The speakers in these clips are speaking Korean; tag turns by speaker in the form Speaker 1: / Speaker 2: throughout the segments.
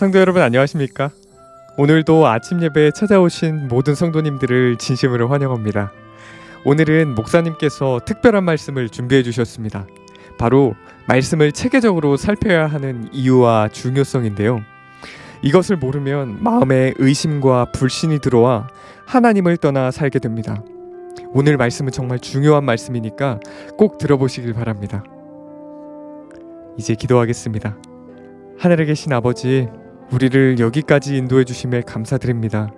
Speaker 1: 성도 여러분 안녕하십니까? 오늘도 아침 예배에 찾아오신 모든 성도님들을 진심으로 환영합니다. 오늘은 목사님께서 특별한 말씀을 준비해 주셨습니다. 바로 말씀을 체계적으로 살펴야 하는 이유와 중요성인데요. 이것을 모르면 마음에 의심과 불신이 들어와 하나님을 떠나 살게 됩니다. 오늘 말씀은 정말 중요한 말씀이니까 꼭 들어보시길 바랍니다. 이제 기도하겠습니다. 하늘에 계신 아버지, 우리를 여기까지 인도해 주심에 감사드립니다.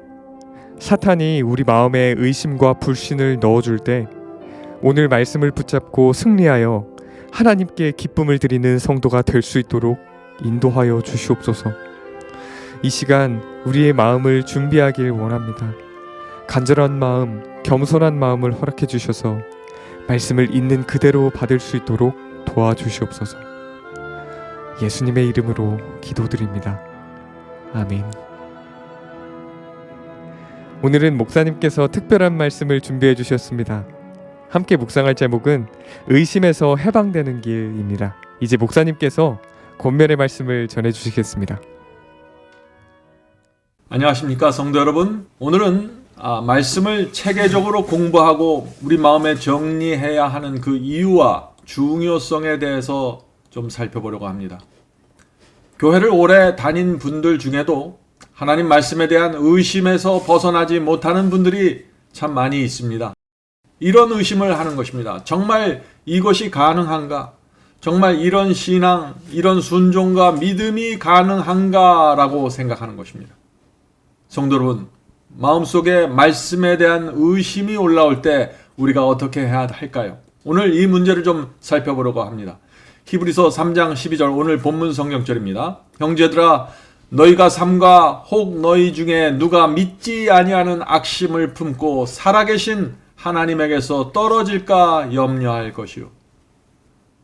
Speaker 1: 사탄이 우리 마음에 의심과 불신을 넣어줄 때 오늘 말씀을 붙잡고 승리하여 하나님께 기쁨을 드리는 성도가 될 수 있도록 인도하여 주시옵소서. 이 시간 우리의 마음을 준비하길 원합니다. 간절한 마음, 겸손한 마음을 허락해 주셔서 말씀을 있는 그대로 받을 수 있도록 도와주시옵소서. 예수님의 이름으로 기도드립니다. 아멘. 오늘은 목사님께서 특별한 말씀을 준비해 주셨습니다. 함께 묵상할 제목은 의심에서 해방되는 길입니다. 이제 목사님께서 권면의 말씀을 전해 주시겠습니다.
Speaker 2: 안녕하십니까 성도 여러분 오늘은 아, 말씀을 체계적으로 공부하고 우리 마음에 정리해야 하는 그 이유와 중요성에 대해서 좀 살펴보려고 합니다 교회를 오래 다닌 분들 중에도 하나님 말씀에 대한 의심에서 벗어나지 못하는 분들이 참 많이 있습니다 이런 의심을 하는 것입니다 정말 이것이 가능한가 정말 이런 신앙 이런 순종과 믿음이 가능한가라고 생각하는 것입니다 성도 여러분, 마음속에 말씀에 대한 의심이 올라올 때 우리가 어떻게 해야 할까요? 오늘 이 문제를 좀 살펴보려고 합니다. 히브리서 3장 12절 오늘 본문 성경절입니다. 형제들아 너희가 삼가 혹 너희 중에 누가 믿지 아니하는 악심을 품고 살아계신 하나님에게서 떨어질까 염려할 것이요.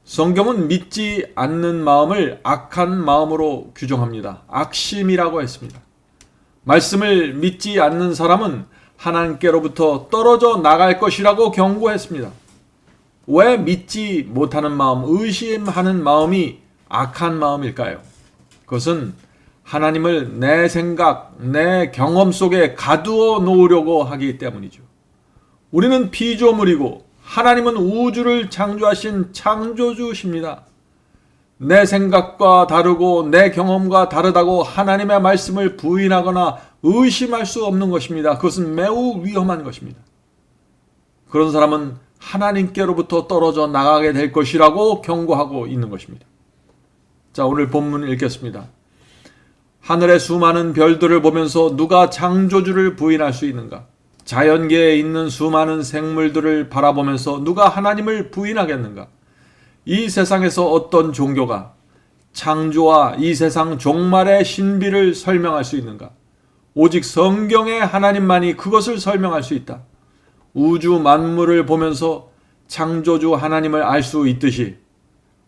Speaker 2: 성경은 믿지 않는 마음을 악한 마음으로 규정합니다. 악심이라고 했습니다. 말씀을 믿지 않는 사람은 하나님께로부터 떨어져 나갈 것이라고 경고했습니다. 왜 믿지 못하는 마음, 의심하는 마음이 악한 마음일까요? 그것은 하나님을 내 생각, 내 경험 속에 가두어 놓으려고 하기 때문이죠. 우리는 피조물이고 하나님은 우주를 창조하신 창조주십니다. 내 생각과 다르고 내 경험과 다르다고 하나님의 말씀을 부인하거나 의심할 수 없는 것입니다. 그것은 매우 위험한 것입니다. 그런 사람은 하나님께로부터 떨어져 나가게 될 것이라고 경고하고 있는 것입니다. 자, 오늘 본문 읽겠습니다. 하늘의 수많은 별들을 보면서 누가 창조주를 부인할 수 있는가? 자연계에 있는 수많은 생물들을 바라보면서 누가 하나님을 부인하겠는가? 이 세상에서 어떤 종교가 창조와 이 세상 종말의 신비를 설명할 수 있는가? 오직 성경의 하나님만이 그것을 설명할 수 있다. 우주 만물을 보면서 창조주 하나님을 알 수 있듯이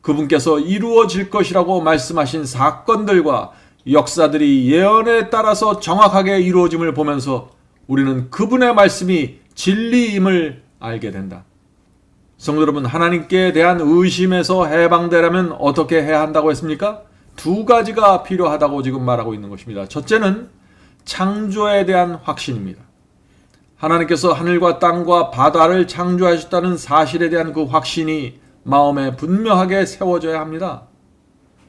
Speaker 2: 그분께서 이루어질 것이라고 말씀하신 사건들과 역사들이 예언에 따라서 정확하게 이루어짐을 보면서 우리는 그분의 말씀이 진리임을 알게 된다. 성도 여러분, 하나님께 대한 의심에서 해방되려면 어떻게 해야 한다고 했습니까? 두 가지가 필요하다고 지금 말하고 있는 것입니다. 첫째는 창조에 대한 확신입니다. 하나님께서 하늘과 땅과 바다를 창조하셨다는 사실에 대한 그 확신이 마음에 분명하게 세워져야 합니다.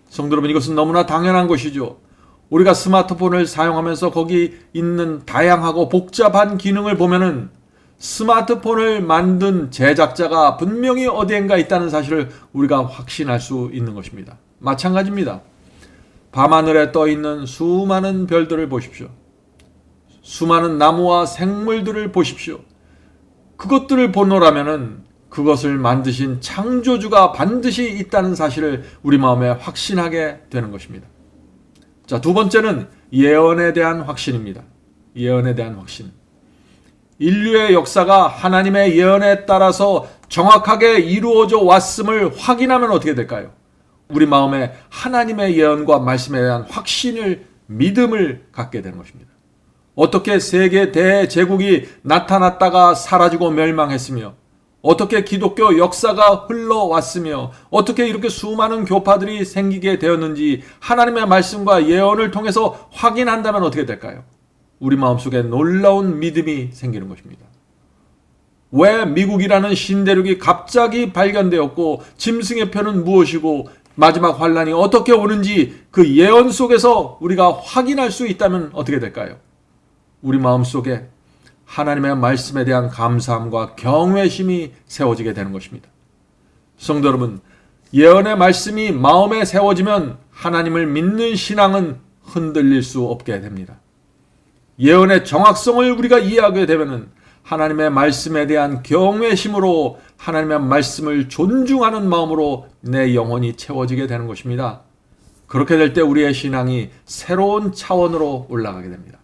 Speaker 2: 성도 여러분, 이것은 너무나 당연한 것이죠. 우리가 스마트폰을 사용하면서 거기 있는 다양하고 복잡한 기능을 보면은 스마트폰을 만든 제작자가 분명히 어디엔가 있다는 사실을 우리가 확신할 수 있는 것입니다. 마찬가지입니다. 밤하늘에 떠 있는 수많은 별들을 보십시오. 수많은 나무와 생물들을 보십시오. 그것들을 보노라면은 그것을 만드신 창조주가 반드시 있다는 사실을 우리 마음에 확신하게 되는 것입니다. 자, 두 번째는 예언에 대한 확신입니다. 예언에 대한 확신. 인류의 역사가 하나님의 예언에 따라서 정확하게 이루어져 왔음을 확인하면 어떻게 될까요? 우리 마음에 하나님의 예언과 말씀에 대한 확신을 믿음을 갖게 되는 것입니다. 어떻게 세계 대제국이 나타났다가 사라지고 멸망했으며 어떻게 기독교 역사가 흘러왔으며 어떻게 이렇게 수많은 교파들이 생기게 되었는지 하나님의 말씀과 예언을 통해서 확인한다면 어떻게 될까요? 우리 마음속에 놀라운 믿음이 생기는 것입니다. 왜 미국이라는 신대륙이 갑자기 발견되었고 짐승의 표는 무엇이고 마지막 환란이 어떻게 오는지 그 예언 속에서 우리가 확인할 수 있다면 어떻게 될까요? 우리 마음속에 하나님의 말씀에 대한 감사함과 경외심이 세워지게 되는 것입니다. 성도 여러분, 예언의 말씀이 마음에 세워지면 하나님을 믿는 신앙은 흔들릴 수 없게 됩니다. 예언의 정확성을 우리가 이해하게 되면은 하나님의 말씀에 대한 경외심으로 하나님의 말씀을 존중하는 마음으로 내 영혼이 채워지게 되는 것입니다. 그렇게 될 때 우리의 신앙이 새로운 차원으로 올라가게 됩니다.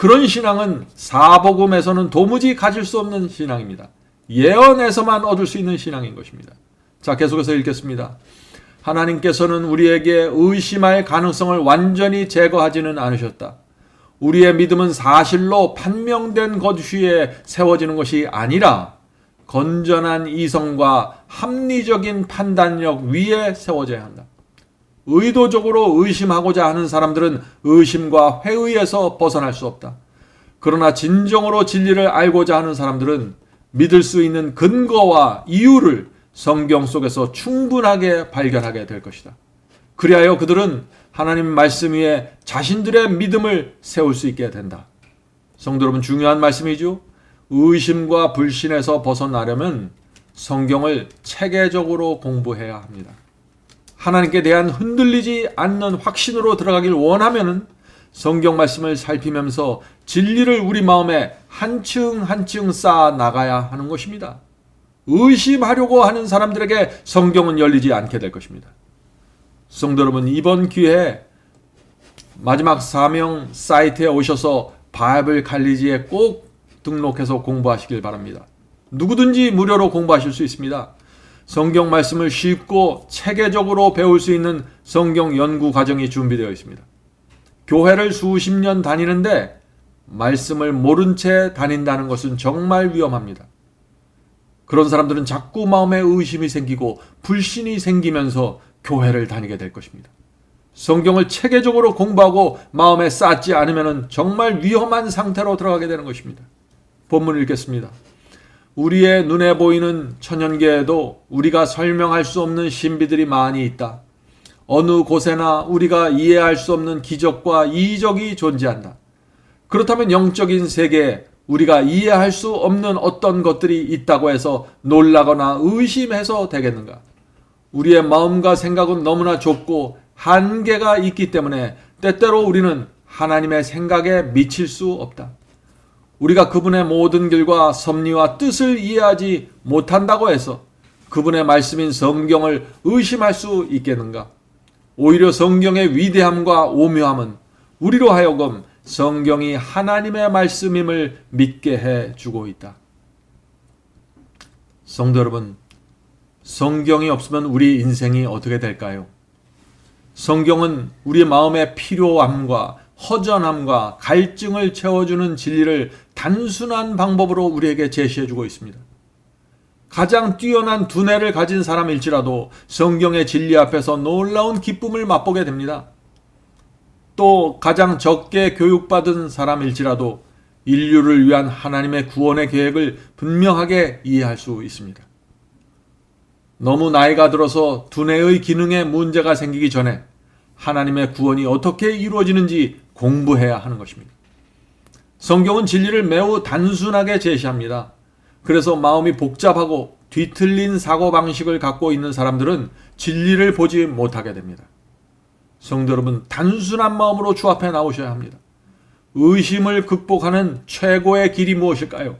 Speaker 2: 그런 신앙은 사복음에서는 도무지 가질 수 없는 신앙입니다. 예언에서만 얻을 수 있는 신앙인 것입니다. 자, 계속해서 읽겠습니다. 하나님께서는 우리에게 의심할 가능성을 완전히 제거하지는 않으셨다. 우리의 믿음은 사실로 판명된 것 위에 세워지는 것이 아니라 건전한 이성과 합리적인 판단력 위에 세워져야 한다. 의도적으로 의심하고자 하는 사람들은 의심과 회의에서 벗어날 수 없다. 그러나 진정으로 진리를 알고자 하는 사람들은 믿을 수 있는 근거와 이유를 성경 속에서 충분하게 발견하게 될 것이다. 그리하여 그들은 하나님 말씀 위에 자신들의 믿음을 세울 수 있게 된다. 성도 여러분 중요한 말씀이죠. 의심과 불신에서 벗어나려면 성경을 체계적으로 공부해야 합니다. 하나님께 대한 흔들리지 않는 확신으로 들어가길 원하면은 성경 말씀을 살피면서 진리를 우리 마음에 한층 한층 쌓아 나가야 하는 것입니다. 의심하려고 하는 사람들에게 성경은 열리지 않게 될 것입니다. 성도 여러분, 이번 기회에 마지막 사명 사이트에 오셔서 바이블 칼리지에 꼭 등록해서 공부하시길 바랍니다. 누구든지 무료로 공부하실 수 있습니다. 성경 말씀을 쉽고 체계적으로 배울 수 있는 성경 연구 과정이 준비되어 있습니다. 교회를 수십 년 다니는데 말씀을 모른 채 다닌다는 것은 정말 위험합니다. 그런 사람들은 자꾸 마음에 의심이 생기고 불신이 생기면서 교회를 다니게 될 것입니다. 성경을 체계적으로 공부하고 마음에 쌓지 않으면 정말 위험한 상태로 들어가게 되는 것입니다. 본문을 읽겠습니다. 우리의 눈에 보이는 천연계에도 우리가 설명할 수 없는 신비들이 많이 있다. 어느 곳에나 우리가 이해할 수 없는 기적과 이적이 존재한다. 그렇다면 영적인 세계에 우리가 이해할 수 없는 어떤 것들이 있다고 해서 놀라거나 의심해서 되겠는가? 우리의 마음과 생각은 너무나 좁고 한계가 있기 때문에 때때로 우리는 하나님의 생각에 미칠 수 없다. 우리가 그분의 모든 길과 섭리와 뜻을 이해하지 못한다고 해서 그분의 말씀인 성경을 의심할 수 있겠는가? 오히려 성경의 위대함과 오묘함은 우리로 하여금 성경이 하나님의 말씀임을 믿게 해 주고 있다. 성도 여러분, 성경이 없으면 우리 인생이 어떻게 될까요? 성경은 우리 마음의 필요함과 허전함과 갈증을 채워주는 진리를 단순한 방법으로 우리에게 제시해 주고 있습니다. 가장 뛰어난 두뇌를 가진 사람일지라도 성경의 진리 앞에서 놀라운 기쁨을 맛보게 됩니다. 또 가장 적게 교육받은 사람일지라도 인류를 위한 하나님의 구원의 계획을 분명하게 이해할 수 있습니다. 너무 나이가 들어서 두뇌의 기능에 문제가 생기기 전에 하나님의 구원이 어떻게 이루어지는지 공부해야 하는 것입니다. 성경은 진리를 매우 단순하게 제시합니다. 그래서 마음이 복잡하고 뒤틀린 사고방식을 갖고 있는 사람들은 진리를 보지 못하게 됩니다. 성도 여러분, 단순한 마음으로 주 앞에 나오셔야 합니다. 의심을 극복하는 최고의 길이 무엇일까요?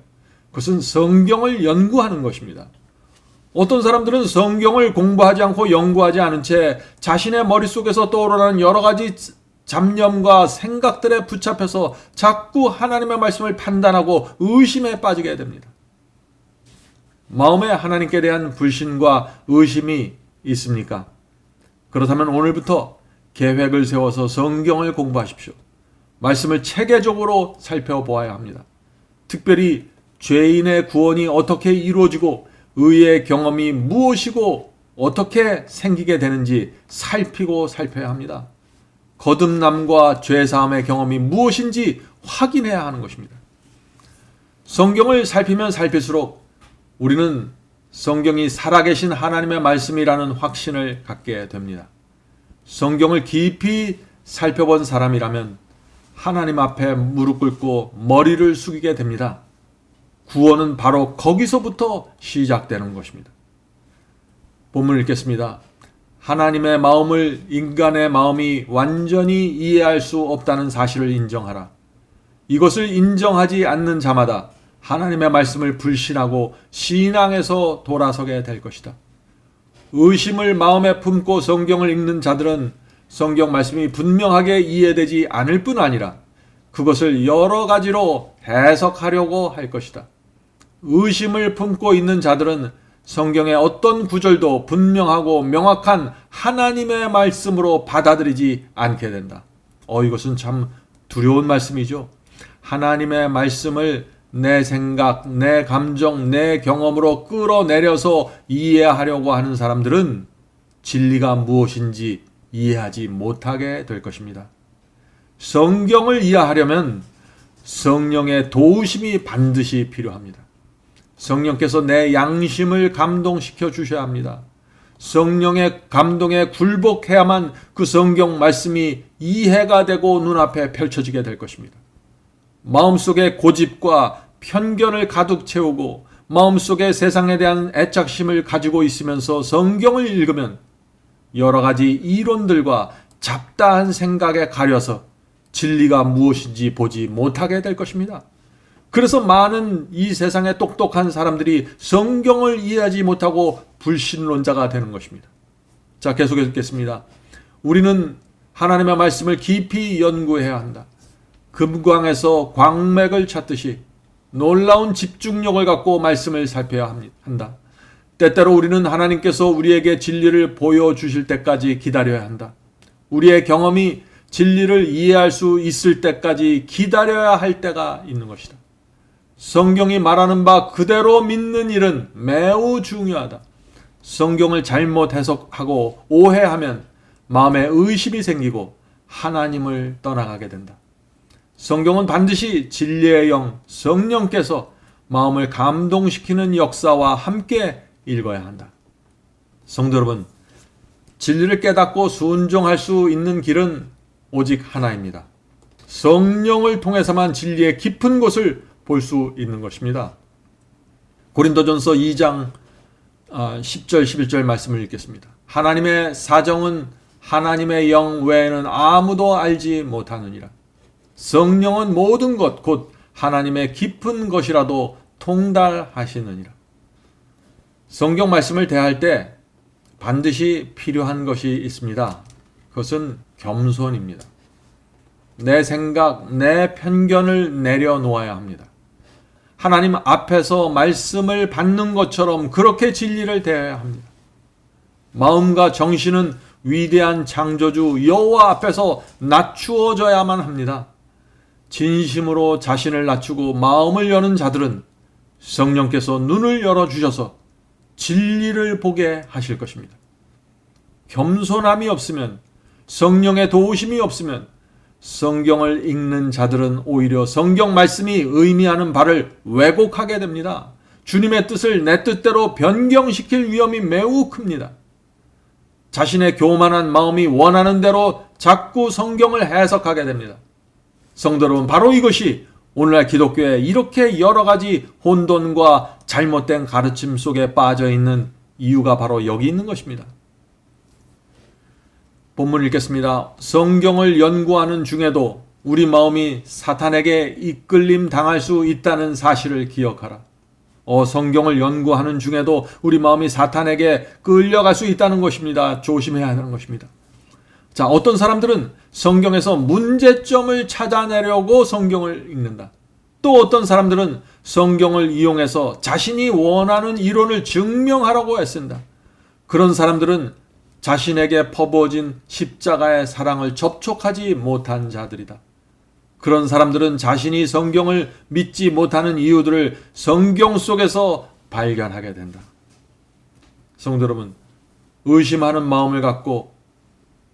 Speaker 2: 그것은 성경을 연구하는 것입니다. 어떤 사람들은 성경을 공부하지 않고 연구하지 않은 채 자신의 머릿속에서 떠오르는 여러 가지 잡념과 생각들에 붙잡혀서 자꾸 하나님의 말씀을 판단하고 의심에 빠지게 됩니다. 마음에 하나님께 대한 불신과 의심이 있습니까? 그렇다면 오늘부터 계획을 세워서 성경을 공부하십시오. 말씀을 체계적으로 살펴보아야 합니다. 특별히 죄인의 구원이 어떻게 이루어지고 의의 경험이 무엇이고 어떻게 생기게 되는지 살피고 살펴야 합니다. 거듭남과 죄사함의 경험이 무엇인지 확인해야 하는 것입니다. 성경을 살피면 살필수록 우리는 성경이 살아계신 하나님의 말씀이라는 확신을 갖게 됩니다. 성경을 깊이 살펴본 사람이라면 하나님 앞에 무릎 꿇고 머리를 숙이게 됩니다. 구원은 바로 거기서부터 시작되는 것입니다. 본문을 읽겠습니다. 하나님의 마음을 인간의 마음이 완전히 이해할 수 없다는 사실을 인정하라. 이것을 인정하지 않는 자마다 하나님의 말씀을 불신하고 신앙에서 돌아서게 될 것이다. 의심을 마음에 품고 성경을 읽는 자들은 성경 말씀이 분명하게 이해되지 않을 뿐 아니라 그것을 여러 가지로 해석하려고 할 것이다. 의심을 품고 있는 자들은 성경의 어떤 구절도 분명하고 명확한 하나님의 말씀으로 받아들이지 않게 된다. 어, 이것은 참 두려운 말씀이죠. 하나님의 말씀을 내 생각, 내 감정, 내 경험으로 끌어내려서 이해하려고 하는 사람들은 진리가 무엇인지 이해하지 못하게 될 것입니다. 성경을 이해하려면 성령의 도우심이 반드시 필요합니다. 성령께서 내 양심을 감동시켜 주셔야 합니다. 성령의 감동에 굴복해야만 그 성경 말씀이 이해가 되고 눈앞에 펼쳐지게 될 것입니다. 마음속에 고집과 편견을 가득 채우고 마음속에 세상에 대한 애착심을 가지고 있으면서 성경을 읽으면 여러 가지 이론들과 잡다한 생각에 가려서 진리가 무엇인지 보지 못하게 될 것입니다. 그래서 많은 이 세상의 똑똑한 사람들이 성경을 이해하지 못하고 불신론자가 되는 것입니다. 자, 계속해 읽겠습니다. 우리는 하나님의 말씀을 깊이 연구해야 한다. 금광에서 광맥을 찾듯이 놀라운 집중력을 갖고 말씀을 살펴야 한다. 때때로 우리는 하나님께서 우리에게 진리를 보여주실 때까지 기다려야 한다. 우리의 경험이 진리를 이해할 수 있을 때까지 기다려야 할 때가 있는 것이다. 성경이 말하는 바 그대로 믿는 일은 매우 중요하다. 성경을 잘못 해석하고 오해하면 마음에 의심이 생기고 하나님을 떠나가게 된다. 성경은 반드시 진리의 영, 성령께서 마음을 감동시키는 역사와 함께 읽어야 한다. 성도 여러분, 진리를 깨닫고 순종할 수 있는 길은 오직 하나입니다. 성령을 통해서만 진리의 깊은 곳을 볼 수 있는 것입니다. 고린도전서 2장 10절 11절 말씀을 읽겠습니다. 하나님의 사정은 하나님의 영 외에는 아무도 알지 못하느니라. 성령은 모든 것, 곧 하나님의 깊은 것이라도 통달하시느니라. 성경 말씀을 대할 때 반드시 필요한 것이 있습니다. 그것은 겸손입니다. 내 생각, 내 편견을 내려놓아야 합니다. 하나님 앞에서 말씀을 받는 것처럼 그렇게 진리를 대해야 합니다. 마음과 정신은 위대한 창조주 여호와 앞에서 낮추어져야만 합니다. 진심으로 자신을 낮추고 마음을 여는 자들은 성령께서 눈을 열어 주셔서 진리를 보게 하실 것입니다. 겸손함이 없으면 성령의 도우심이 없으면 성경을 읽는 자들은 오히려 성경 말씀이 의미하는 바를 왜곡하게 됩니다. 주님의 뜻을 내 뜻대로 변경시킬 위험이 매우 큽니다. 자신의 교만한 마음이 원하는 대로 자꾸 성경을 해석하게 됩니다. 성도 여러분, 바로 이것이 오늘날 기독교에 이렇게 여러 가지 혼돈과 잘못된 가르침 속에 빠져 있는 이유가 바로 여기 있는 것입니다. 본문 읽겠습니다. 성경을 연구하는 중에도 우리 마음이 사탄에게 이끌림 당할 수 있다는 사실을 기억하라. 어, 성경을 연구하는 중에도 우리 마음이 사탄에게 끌려갈 수 있다는 것입니다. 조심해야 하는 것입니다. 자, 어떤 사람들은 성경에서 문제점을 찾아내려고 성경을 읽는다. 또 어떤 사람들은 성경을 이용해서 자신이 원하는 이론을 증명하라고 애쓴다. 그런 사람들은 자신에게 퍼부어진 십자가의 사랑을 접촉하지 못한 자들이다. 그런 사람들은 자신이 성경을 믿지 못하는 이유들을 성경 속에서 발견하게 된다. 성도 여러분, 의심하는 마음을 갖고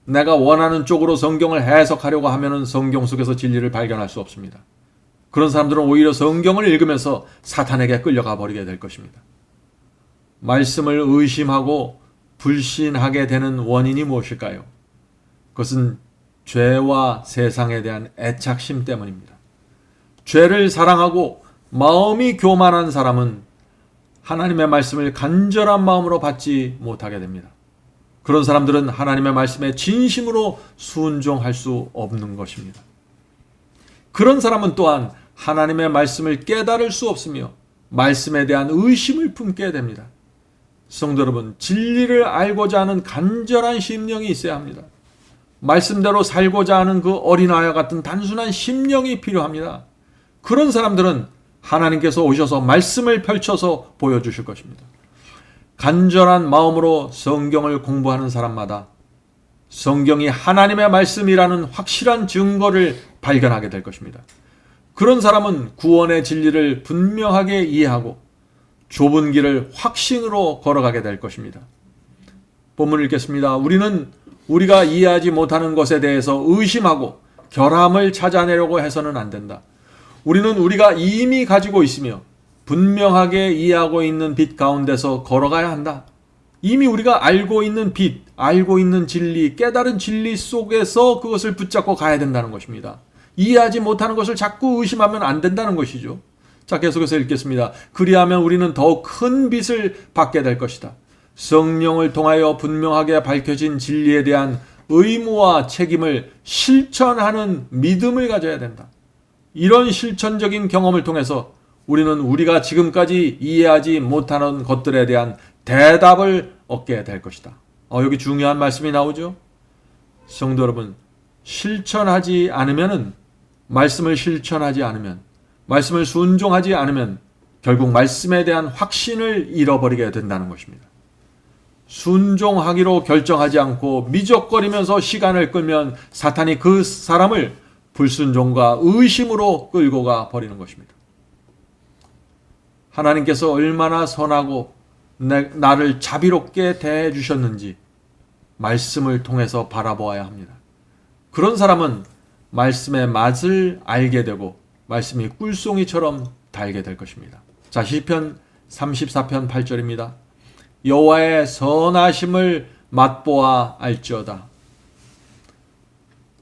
Speaker 2: 내가 원하는 쪽으로 성경을 해석하려고 하면은 성경 속에서 진리를 발견할 수 없습니다. 그런 사람들은 오히려 성경을 읽으면서 사탄에게 끌려가 버리게 될 것입니다. 말씀을 의심하고 불신하게 되는 원인이 무엇일까요? 그것은 죄와 세상에 대한 애착심 때문입니다. 죄를 사랑하고 마음이 교만한 사람은 하나님의 말씀을 간절한 마음으로 받지 못하게 됩니다. 그런 사람들은 하나님의 말씀에 진심으로 순종할 수 없는 것입니다. 그런 사람은 또한 하나님의 말씀을 깨달을 수 없으며 말씀에 대한 의심을 품게 됩니다. 성도 여러분, 진리를 알고자 하는 간절한 심령이 있어야 합니다. 말씀대로 살고자 하는 그 어린아이와 같은 단순한 심령이 필요합니다. 그런 사람들은 하나님께서 오셔서 말씀을 펼쳐서 보여주실 것입니다. 간절한 마음으로 성경을 공부하는 사람마다 성경이 하나님의 말씀이라는 확실한 증거를 발견하게 될 것입니다. 그런 사람은 구원의 진리를 분명하게 이해하고 좁은 길을 확신으로 걸어가게 될 것입니다. 본문을 읽겠습니다. 우리는 우리가 이해하지 못하는 것에 대해서 의심하고 결함을 찾아내려고 해서는 안 된다. 우리는 우리가 이미 가지고 있으며 분명하게 이해하고 있는 빛 가운데서 걸어가야 한다. 이미 우리가 알고 있는 빛, 알고 있는 진리, 깨달은 진리 속에서 그것을 붙잡고 가야 된다는 것입니다. 이해하지 못하는 것을 자꾸 의심하면 안 된다는 것이죠. 자, 계속해서 읽겠습니다. 그리하면 우리는 더큰 빛을 받게 될 것이다. 성령을 통하여 분명하게 밝혀진 진리에 대한 의무와 책임을 실천하는 믿음을 가져야 된다. 이런 실천적인 경험을 통해서 우리는 우리가 지금까지 이해하지 못하는 것들에 대한 대답을 얻게 될 것이다. 어, 여기 중요한 말씀이 나오죠? 성도 여러분, 실천하지 않으면은, 말씀을 실천하지 않으면, 말씀을 순종하지 않으면, 결국 말씀에 대한 확신을 잃어버리게 된다는 것입니다. 순종하기로 결정하지 않고 미적거리면서 시간을 끌면 사탄이 그 사람을 불순종과 의심으로 끌고 가 버리는 것입니다. 하나님께서 얼마나 선하고 내- 나를 자비롭게 대해 주셨는지 말씀을 통해서 바라보아야 합니다. 그런 사람은 말씀의 맛을 알게 되고 말씀이 꿀송이처럼 달게 될 것입니다. 자, 시편 34편 8절입니다. 여호와의 선하심을 맛보아 알지어다.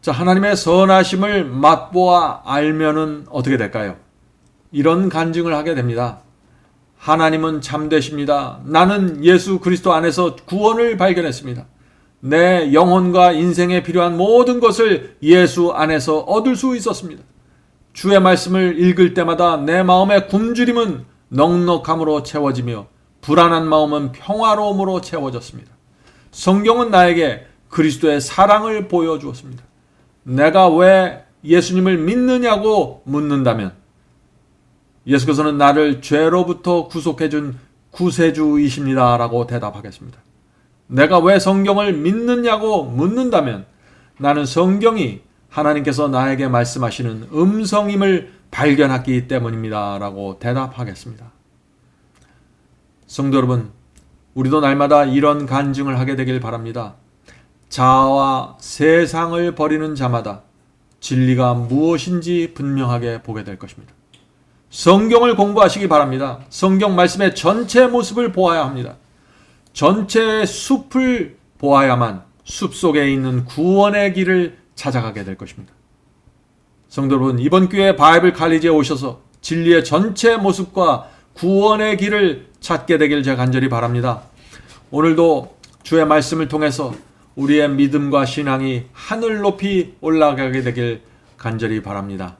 Speaker 2: 자, 하나님의 선하심을 맛보아 알면은 어떻게 될까요? 이런 간증을 하게 됩니다. 하나님은 참되십니다. 나는 예수 그리스도 안에서 구원을 발견했습니다. 내 영혼과 인생에 필요한 모든 것을 예수 안에서 얻을 수 있었습니다. 주의 말씀을 읽을 때마다 내 마음의 굶주림은 넉넉함으로 채워지며 불안한 마음은 평화로움으로 채워졌습니다. 성경은 나에게 그리스도의 사랑을 보여주었습니다. 내가 왜 예수님을 믿느냐고 묻는다면 예수께서는 나를 죄로부터 구속해준 구세주이십니다 라고 대답하겠습니다. 내가 왜 성경을 믿느냐고 묻는다면 나는 성경이 하나님께서 나에게 말씀하시는 음성임을 발견했기 때문입니다 라고 대답하겠습니다. 성도 여러분, 우리도 날마다 이런 간증을 하게 되길 바랍니다. 자아와 세상을 버리는 자마다 진리가 무엇인지 분명하게 보게 될 것입니다. 성경을 공부하시기 바랍니다. 성경 말씀의 전체 모습을 보아야 합니다. 전체 숲을 보아야만 숲 속에 있는 구원의 길을 찾아가게 될 것입니다. 성도 여러분, 이번 기회에 바이블 칼리지에 오셔서 진리의 전체 모습과 구원의 길을 찾게 되길 제가 간절히 바랍니다. 오늘도 주의 말씀을 통해서 우리의 믿음과 신앙이 하늘 높이 올라가게 되길 간절히 바랍니다.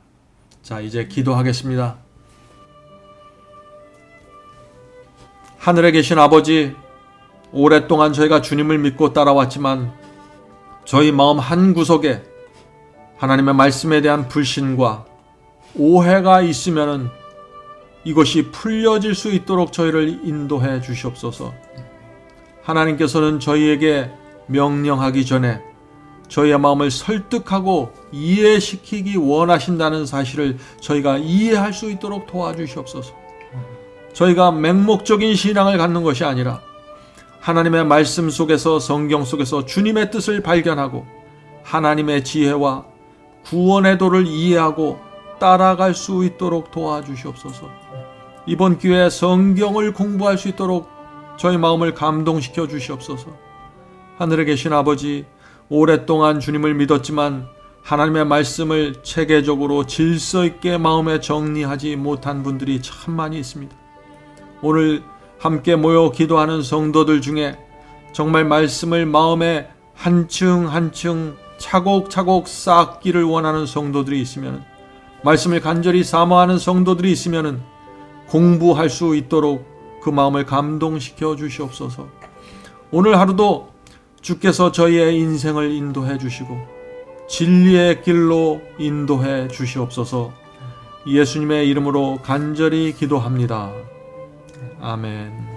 Speaker 2: 자, 이제 기도하겠습니다. 하늘에 계신 아버지, 오랫동안 저희가 주님을 믿고 따라왔지만 저희 마음 한 구석에 하나님의 말씀에 대한 불신과 오해가 있으면은 이것이 풀려질 수 있도록 저희를 인도해 주시옵소서. 하나님께서는 저희에게 명령하기 전에 저희의 마음을 설득하고 이해시키기 원하신다는 사실을 저희가 이해할 수 있도록 도와주시옵소서. 저희가 맹목적인 신앙을 갖는 것이 아니라 하나님의 말씀 속에서 성경 속에서 주님의 뜻을 발견하고 하나님의 지혜와 구원의 도를 이해하고 따라갈 수 있도록 도와주시옵소서. 이번 기회에 성경을 공부할 수 있도록 저희 마음을 감동시켜 주시옵소서. 하늘에 계신 아버지, 오랫동안 주님을 믿었지만 하나님의 말씀을 체계적으로 질서 있게 마음에 정리하지 못한 분들이 참 많이 있습니다. 오늘 함께 모여 기도하는 성도들 중에 정말 말씀을 마음에 한층 한층 차곡차곡 쌓기를 원하는 성도들이 있으면 말씀을 간절히 사모하는 성도들이 있으면 공부할 수 있도록 그 마음을 감동시켜 주시옵소서. 오늘 하루도 주께서 저희의 인생을 인도해 주시고 진리의 길로 인도해 주시옵소서. 예수님의 이름으로 간절히 기도합니다. 아멘.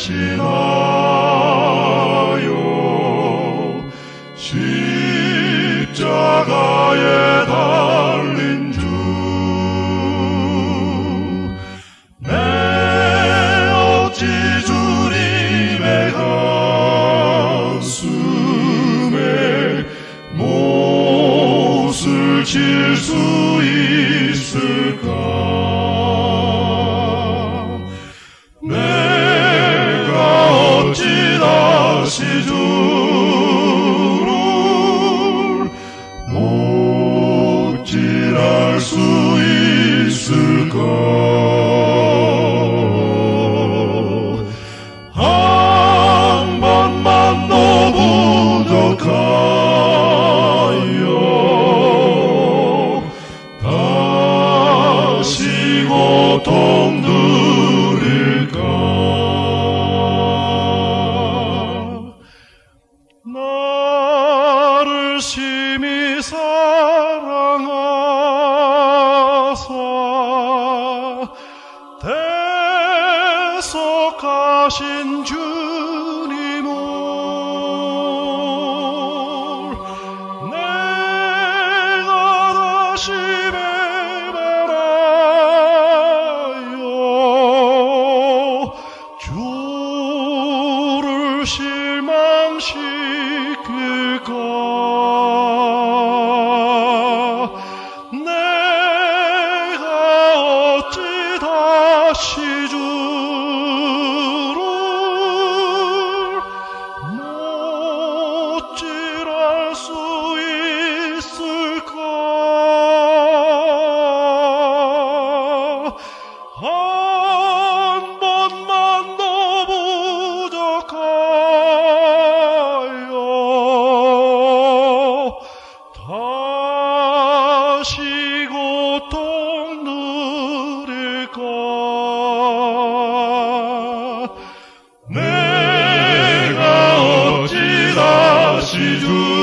Speaker 3: 대신하여 십자가에 고 실 다시